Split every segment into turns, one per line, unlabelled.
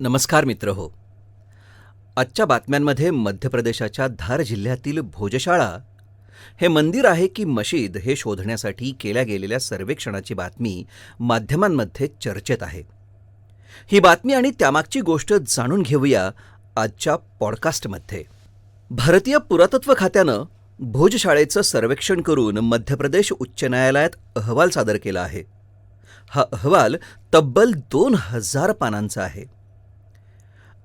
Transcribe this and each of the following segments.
नमस्कार मित्र हो. आजच्या बातम्यांमध्ये मध्य प्रदेशाच्या धार जिल्ह्यातील भोजशाळा. हे मंदिर आहे की मशीद हे शोधण्यासाठी केल्या गेलेल्या सर्वेक्षणाची बातमी माध्यमांमध्ये चर्चेत आहे. ही बातमी आणि त्यामागची गोष्ट जाणून घेऊया आजच्या पॉडकास्टमध्ये. भारतीय पुरातत्व खात्यानं भोजशाळेचं सर्वेक्षण करून मध्य प्रदेश उच्च न्यायालयात अहवाल सादर केला आहे. हा अहवाल तब्बल दोन हजार पानांचा आहे.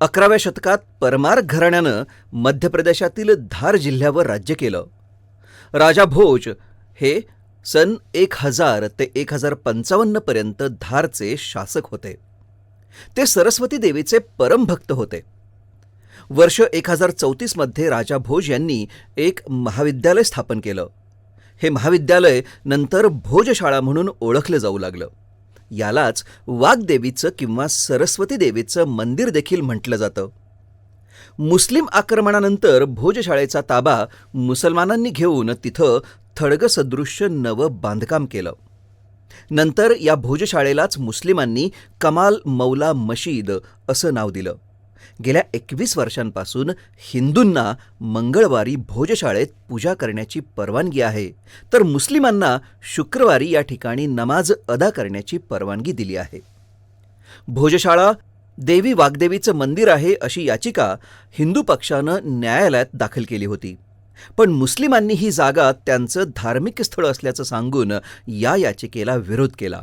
अकराव्या शतकात परमार घराण्यानं मध्य प्रदेशातील धार जिल्ह्यावर राज्य केलं. राजा भोज हे सन एक हजार ते एक हजार पंचावन्नपर्यंत धारचे शासक होते. ते सरस्वती देवीचे परमभक्त होते. वर्ष एक हजार चौतीसमध्ये राजा भोज यांनी एक महाविद्यालय स्थापन केलं. हे महाविद्यालय नंतर भोजशाळा म्हणून ओळखलं जाऊ लागलं. यालाच वाग्देवीचं किंवा सरस्वती देवीचं मंदिर देखील म्हटलं जातं. मुस्लिम आक्रमणानंतर भोजशाळेचा ताबा मुसलमानांनी घेऊन तिथं थडगसदृश्य नवं बांधकाम केलं. नंतर या भोजशाळेलाच मुस्लिमांनी कमाल मौला मशीद असं नाव दिलं. गेल्या एकवीस वर्षांपासून हिंदूंना मंगळवारी भोजशाळेत पूजा करण्याची परवानगी आहे. तर मुस्लिमांना शुक्रवारी या ठिकाणी नमाज अदा करण्याची परवानगी दिली आहे. भोजशाळा देवी वाग्देवीचं मंदिर आहे अशी याचिका हिंदू पक्षानं न्यायालयात दाखल केली होती. पण मुस्लिमांनी ही जागा त्यांचं धार्मिक स्थळ असल्याचं सांगून या याचिकेला विरोध केला.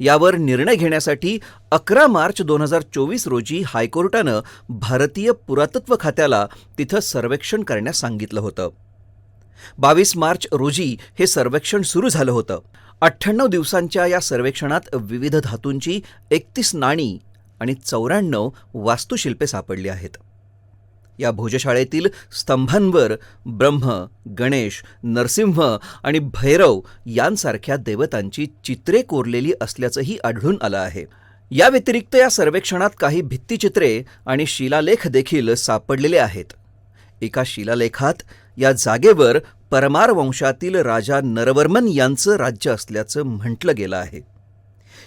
यावर निर्णय घेण्यासाठी अकरा मार्च दोन हजार चोवीस रोजी हायकोर्टानं भारतीय पुरातत्व खात्याला तिथं सर्वेक्षण करण्यास सांगितलं होतं. बावीस मार्च रोजी हे सर्वेक्षण सुरू झालं होतं. अठ्ठ्याण्णव दिवसांच्या या सर्वेक्षणात विविध धातूंची एकतीस नाणी आणि चौऱ्याण्णव वास्तुशिल्पे सापडली आहेत. या भोजशाळेतील स्तंभांवर ब्रह्म गणेश नरसिंह आणि भैरव यांसारख्या देवतांची चित्रे कोरलेली असल्याचंही आढळून आलं आहे. या व्यतिरिक्त या सर्वेक्षणात काही भित्तिचित्रे आणि शिलालेख देखील सापडलेले आहेत. एका शिलालेखात या जागेवर परमार वंशातील राजा नरवर्मन यांचं राज्य असल्याचं म्हटलं गेलं आहे.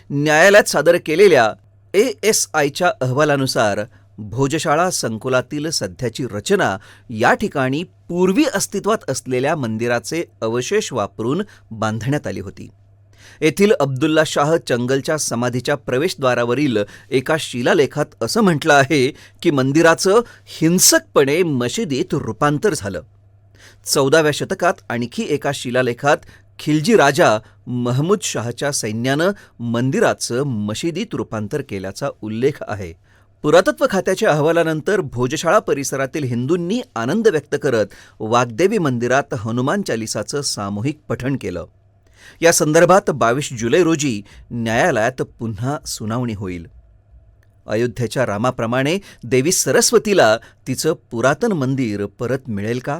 न्यायालयात सादर केलेल्या ए एस आयच्या अहवालानुसार भोजशाळा संकुलातील सध्याची रचना या ठिकाणी पूर्वी अस्तित्वात असलेल्या मंदिराचे अवशेष वापरून बांधण्यात आली होती. येथील अब्दुल्ला शाह चंगलच्या समाधीच्या प्रवेशद्वारावरील एका शिलालेखात असं म्हटलं आहे की मंदिराचं हिंसकपणे मशिदीत रूपांतर झालं. चौदाव्या शतकात आणखी एका शिलालेखात खिलजी राजा महमूद शाहच्या सैन्यानं मंदिराचं मशिदीत रूपांतर केल्याचा उल्लेख आहे. पुरातत्व खात्याच्या अहवालानंतर भोजशाळा परिसरातील हिंदूंनी आनंद व्यक्त करत वाग्देवी मंदिरात हनुमान चालिसाचं सामूहिक पठण केलं. या संदर्भात बावीस जुलै रोजी न्यायालयात पुन्हा सुनावणी होईल. अयोध्येच्या रामाप्रमाणे देवी सरस्वतीला तिचं पुरातन मंदिर परत मिळेल का?